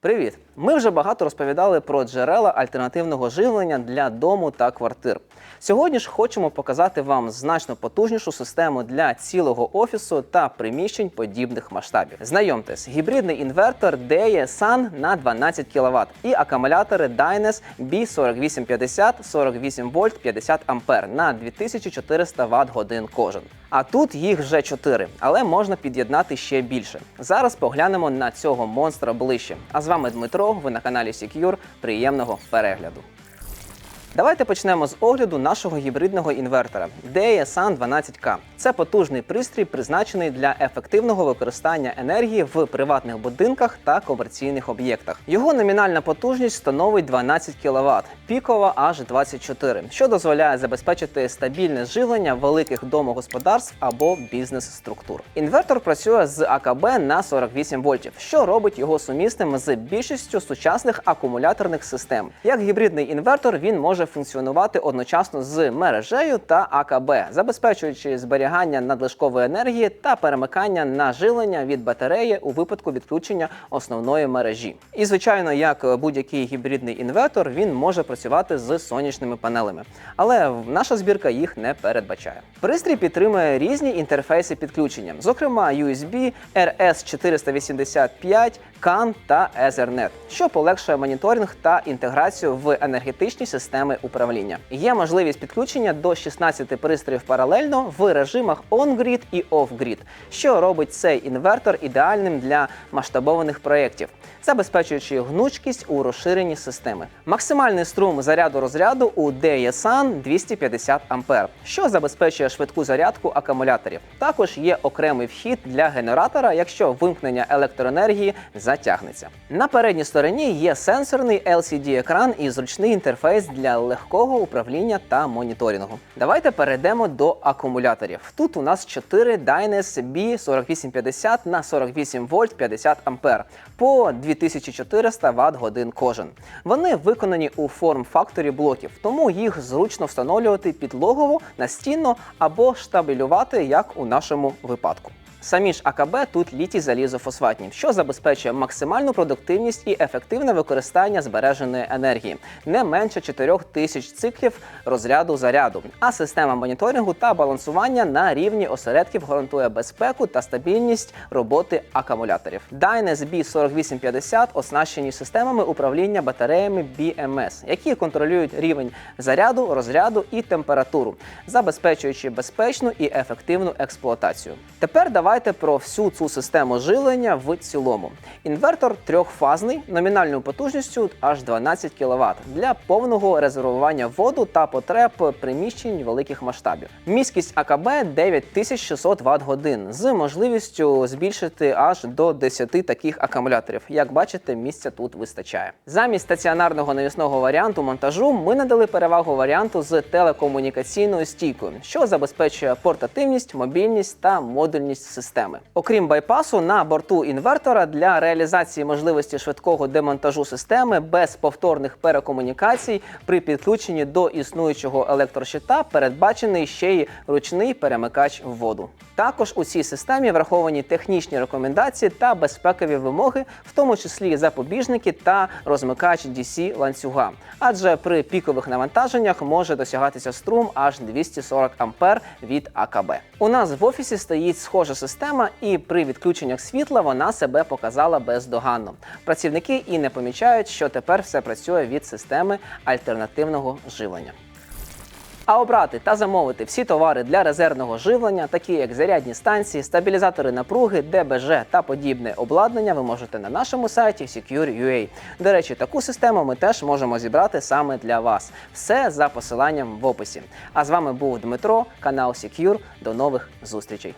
Привіт! Ми вже багато розповідали про джерела альтернативного живлення для дому та квартир. Сьогодні ж хочемо показати вам значно потужнішу систему для цілого офісу та приміщень подібних масштабів. Знайомтесь, гібридний інвертор DE Sun на 12 кВт і акумулятори Dynes B4850 48 вольт 50 ампер на 2400 Вт годин кожен. А тут їх вже 4, але можна під'єднати ще більше. Зараз поглянемо на цього монстра ближче. А з вами Дмитро, ви на каналі Secure. Приємного перегляду. Давайте почнемо з огляду нашого гібридного інвертора DEA Sun 12K. Це потужний пристрій, призначений для ефективного використання енергії в приватних будинках та комерційних об'єктах. Його номінальна потужність становить 12 кВт, пікова аж 24, що дозволяє забезпечити стабільне живлення великих домогосподарств або бізнес-структур. Інвертор працює з АКБ на 48 вольтів, що робить його сумісним з більшістю сучасних акумуляторних систем. Як гібридний інвертор, він може функціонувати одночасно з мережею та АКБ, забезпечуючи зберігання надлишкової енергії та перемикання на живлення від батареї у випадку відключення основної мережі. І звичайно, як будь-який гібридний інвертор, він може працювати з сонячними панелями, але наша збірка їх не передбачає. Пристрій підтримує різні інтерфейси підключення, зокрема USB, RS485, CAN та Ethernet, що полегшує моніторинг та інтеграцію в енергетичні системи управління. Є можливість підключення до 16 пристроїв паралельно в режимах on-grid і off-grid, що робить цей інвертор ідеальним для масштабованих проєктів, забезпечуючи гнучкість у розширенні системи. Максимальний струм заряду розряду у DESAN 250 А, що забезпечує швидку зарядку акумуляторів. Також є окремий вхід для генератора, якщо вимкнення електроенергії затягнеться. На передній стороні є сенсорний LCD-екран і зручний інтерфейс для легкого управління та моніторингу. Давайте перейдемо до акумуляторів. Тут у нас 4 Dynes B4850 на 48 вольт 50 ампер по 2400 Вт годин кожен. Вони виконані у форм-факторі блоків, тому їх зручно встановлювати підлогово, настінно або штабелювати, як у нашому випадку. Самі ж АКБ тут літій залізофосфатні, що забезпечує максимальну продуктивність і ефективне використання збереженої енергії, не менше 4000 циклів розряду заряду. А система моніторингу та балансування на рівні осередків гарантує безпеку та стабільність роботи акумуляторів. Dynes B4850 оснащені системами управління батареями BMS, які контролюють рівень заряду, розряду і температуру, забезпечуючи безпечну і ефективну експлуатацію. Тепер давайте про всю цю систему живлення в цілому. Інвертор трьохфазний, номінальною потужністю аж 12 кВт для повного резервування воду та потреб приміщень великих масштабів. Міськість АКБ 9600 Вт годин з можливістю збільшити аж до 10 таких акумуляторів. Як бачите, місця тут вистачає. Замість стаціонарного навісного варіанту монтажу ми надали перевагу варіанту з телекомунікаційною стійкою, що забезпечує портативність, мобільність та модульність системи. Окрім байпасу, на борту інвертора для реалізації можливості швидкого демонтажу системи без повторних перекомунікацій при підключенні до існуючого електрощита передбачений ще й ручний перемикач в воду. Також у цій системі враховані технічні рекомендації та безпекові вимоги, в тому числі запобіжники та розмикач DC ланцюга. Адже при пікових навантаженнях може досягатися струм аж 240 А від АКБ. У нас в офісі стоїть схожа система, і при відключеннях світла вона себе показала бездоганно. Працівники і не помічають, що тепер все працює від системи альтернативного живлення. А обрати та замовити всі товари для резервного живлення, такі як зарядні станції, стабілізатори напруги, ДБЖ та подібне обладнання, ви можете на нашому сайті Secure.ua. До речі, таку систему ми теж можемо зібрати саме для вас. Все за посиланням в описі. А з вами був Дмитро, канал Secure. До нових зустрічей.